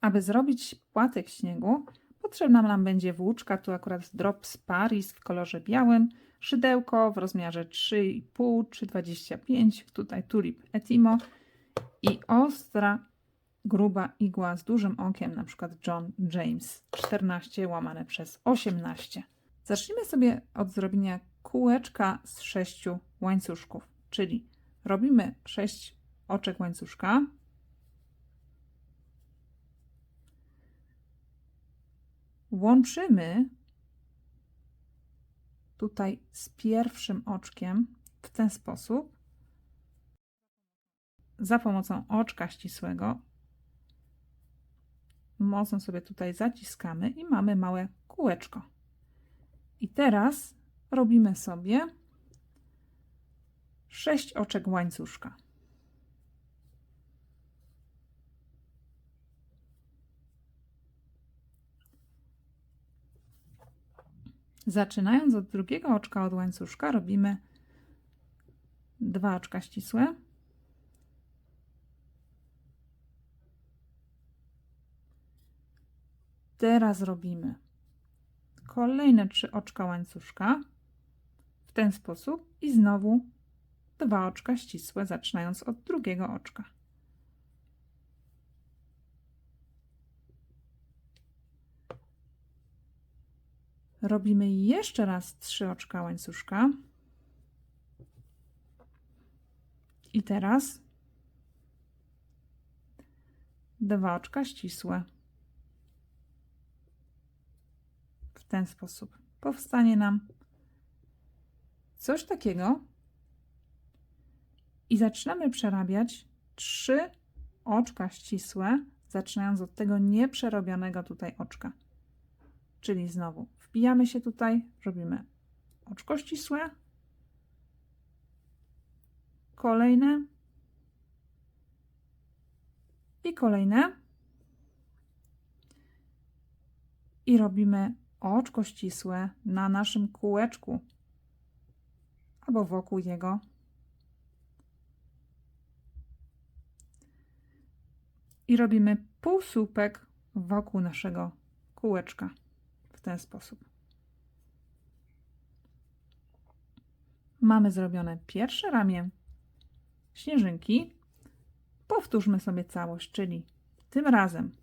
Aby zrobić płatek śniegu, potrzebna nam będzie włóczka, tu akurat Drops Paris w kolorze białym, szydełko w rozmiarze 3,5 czy 25, tutaj Tulip Etimo i ostra, gruba igła z dużym okiem, na przykład John James 14 łamane przez 18. Zacznijmy sobie od zrobienia kółeczka z sześciu łańcuszków, czyli robimy 6 oczek łańcuszka, łączymy tutaj z pierwszym oczkiem w ten sposób za pomocą oczka ścisłego mocno sobie tutaj zaciskamy i mamy małe kółeczko. I teraz robimy sobie sześć oczek łańcuszka. Zaczynając od drugiego oczka od łańcuszka robimy dwa oczka ścisłe. Teraz robimy kolejne trzy oczka łańcuszka w ten sposób i znowu dwa oczka ścisłe, zaczynając od drugiego oczka. Robimy jeszcze raz trzy oczka łańcuszka. I teraz dwa oczka ścisłe. W ten sposób powstanie nam coś takiego i zaczynamy przerabiać trzy oczka ścisłe, zaczynając od tego nieprzerobionego tutaj oczka. Czyli znowu wbijamy się tutaj, robimy oczko ścisłe, kolejne. I kolejne. I robimy oczko ścisłe na naszym kółeczku albo wokół jego. I robimy półsłupek wokół naszego kółeczka w ten sposób. Mamy zrobione pierwsze ramię śnieżynki. Powtórzmy sobie całość, czyli tym razem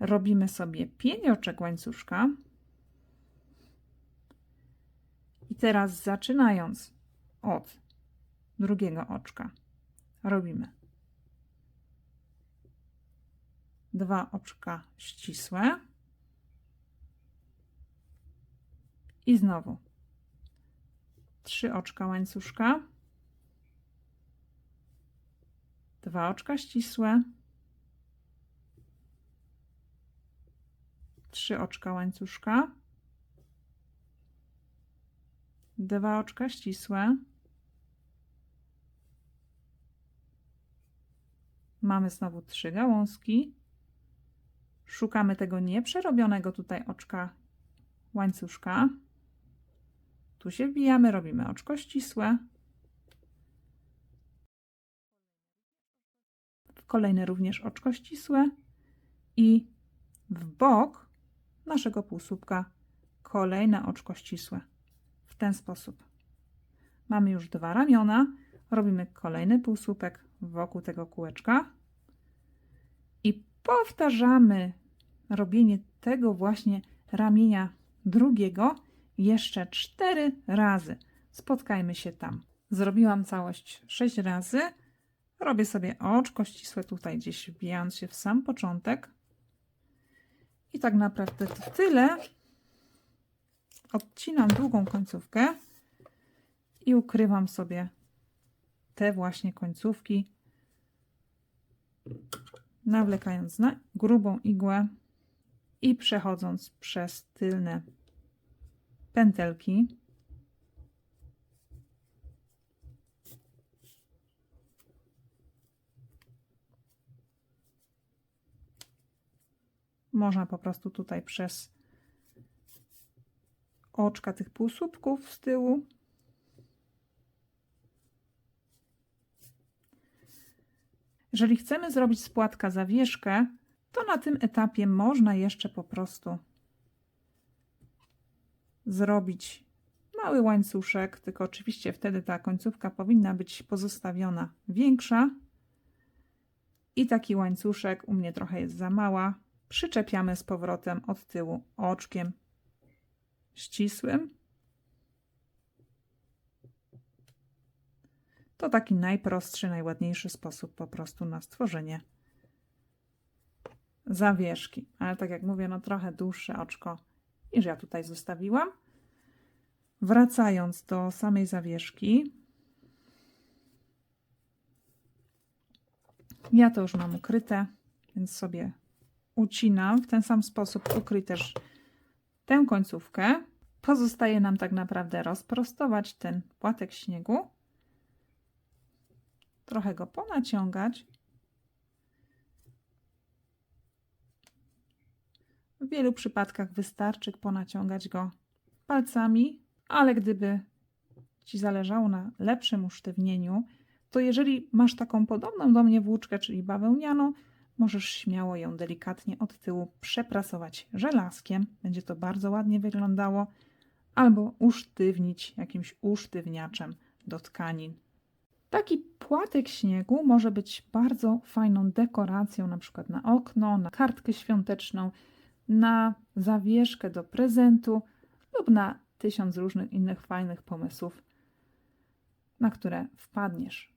robimy sobie pięć oczek łańcuszka. I teraz zaczynając od drugiego oczka robimy dwa oczka ścisłe i znowu. Trzy oczka łańcuszka, dwa oczka ścisłe, trzy oczka łańcuszka, dwa oczka ścisłe, mamy znowu trzy gałązki, szukamy tego nieprzerobionego tutaj oczka łańcuszka, tu się wbijamy, robimy oczko ścisłe. Kolejne również oczko ścisłe i w bok naszego półsłupka kolejne oczko ścisłe. W ten sposób. Mamy już dwa ramiona. Robimy kolejny półsłupek wokół tego kółeczka i powtarzamy robienie tego właśnie ramienia drugiego jeszcze cztery razy. Spotkajmy się tam. Zrobiłam całość sześć razy. Robię sobie oczko ścisłe tutaj gdzieś wbijając się w sam początek. I tak naprawdę to tyle. Odcinam długą końcówkę i ukrywam sobie te właśnie końcówki, nawlekając na grubą igłę i przechodząc przez tylne pętelki. Można po prostu tutaj przez oczka tych półsłupków z tyłu Jeżeli chcemy zrobić z płatka zawieszkę, to na tym etapie można jeszcze po prostu zrobić mały łańcuszek, tylko oczywiście wtedy ta końcówka powinna być pozostawiona większa. I taki łańcuszek u mnie trochę jest za mała. Przyczepiamy z powrotem od tyłu oczkiem ścisłym. To taki najprostszy, najładniejszy sposób po prostu na stworzenie zawieszki. Ale tak jak mówię, no trochę dłuższe oczko niż ja tutaj zostawiłam. Wracając do samej zawieszki, ja to już mam ukryte, więc sobie ucinam. W ten sam sposób ukryj też tę końcówkę. Pozostaje nam tak naprawdę rozprostować ten płatek śniegu, trochę go ponaciągać. W wielu przypadkach wystarczy ponaciągać go palcami, ale gdyby Ci zależało na lepszym usztywnieniu, to jeżeli masz taką podobną do mnie włóczkę, czyli bawełnianą, możesz śmiało ją delikatnie od tyłu przeprasować żelazkiem. Będzie to bardzo ładnie wyglądało. Albo usztywnić jakimś usztywniaczem do tkanin. Taki płatek śniegu może być bardzo fajną dekoracją, na przykład na okno, na kartkę świąteczną, na zawieszkę do prezentu lub na tysiąc różnych innych fajnych pomysłów, na które wpadniesz.